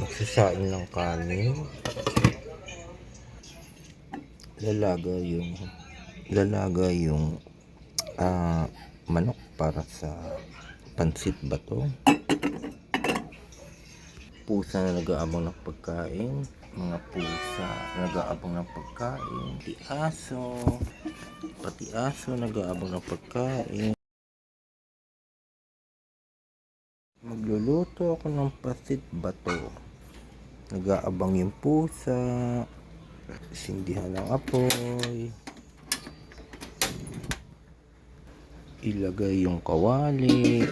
Magsasain ng kanin. Lalaga yung lalaga yung ah, manok para sa pansit ba to? Pusa na nag-aabang ng pagkain. Mga pusa nag-aabang ng pagkain. Pati aso. Pati aso nag-aabang ng pagkain. Magluluto ako ng pasit bato. Nag-aabang yung pusa. Sindihan ng apoy. Ilagay yung kawali.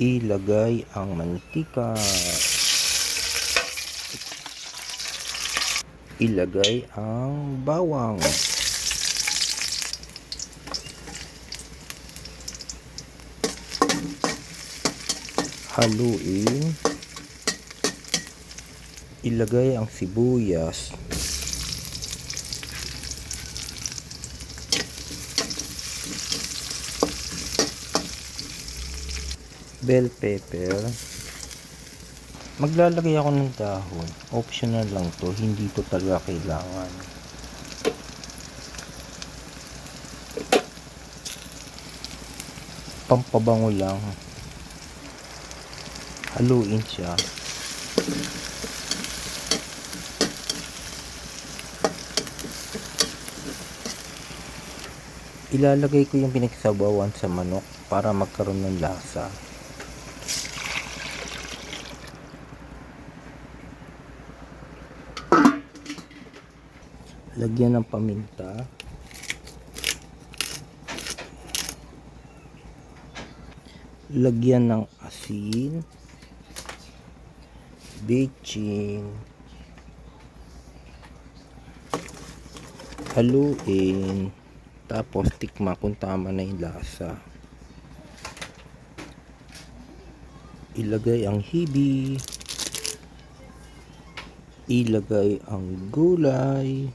Ilagay ang mantika. Ilagay ang bawang. Haluin. Ilagay ang sibuyas. Bell pepper. Maglalagay ako ng dahon. Optional lang to. Hindi to talaga kailangan. Pampabango lang haluin siya ilalagay ko yung pinagsabawan sa manok para magkaroon ng lasa. Lagyan ng paminta. Lagyan ng asin bitchin haluin tapos tikma kung tama na yung lasa. Ilagay ang hibi. Ilagay ang gulay.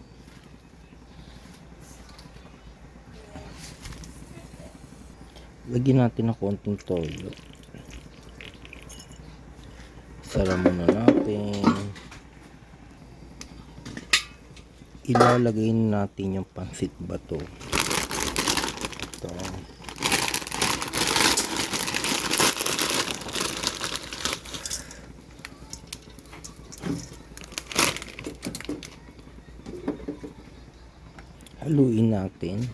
Lagyan natin ng konting toyo sara muna natin. Ilalagay natin yung pansit bato. Ito. Haluin natin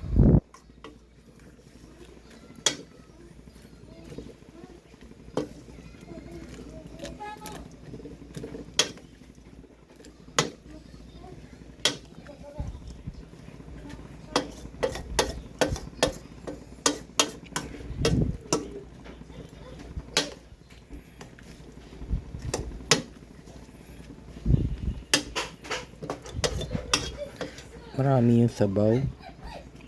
marami yung sabaw.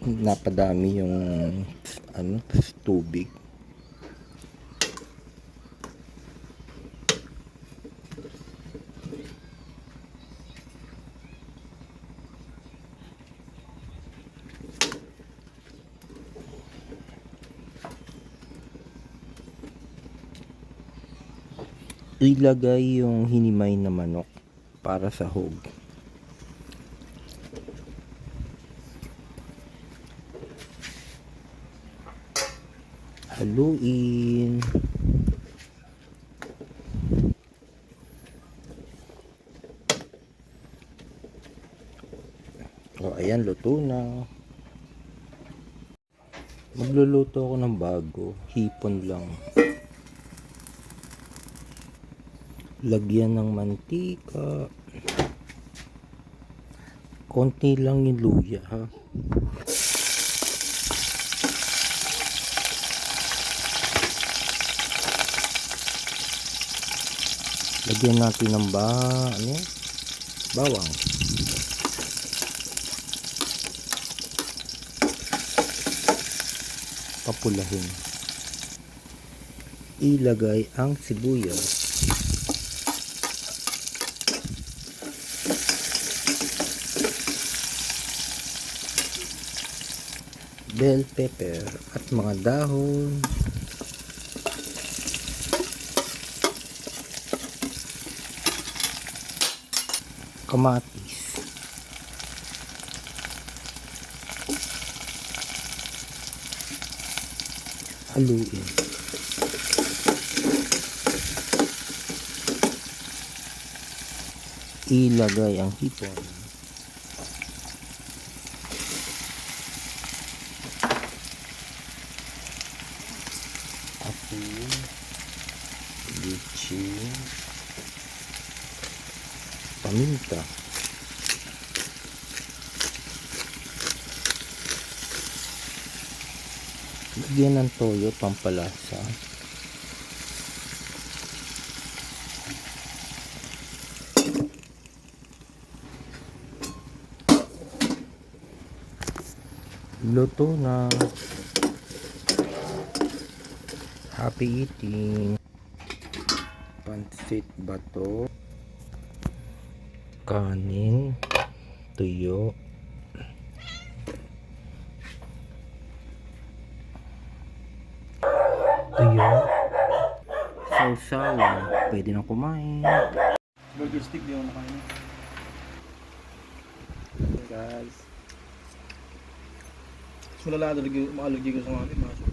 Napadami yung ano tubig. Ilagay yung hinimay na manok para sa hog haluin. O ayan luto na. Magluluto ako ng bago. Hipon lang. Lagyan ng mantika. Konti lang yung luya ha lagyan natin ng ba ano? Bawang. Papulahin. Ilagay ang sibuyas. Bell pepper at mga dahon kamatis. Haluin. Ilagay ang hipon. Asin. Litchi. Paminta. Lagyan ng toyo pampalasa. Luto na. Happy eating. Pansit bato. Kanin. Tuyo. Tuyo. Sausawan. Pwede na kumain. Burger stick di ako nakain. Guys. Mas malala talaga yung mga allergy ko sa. Mga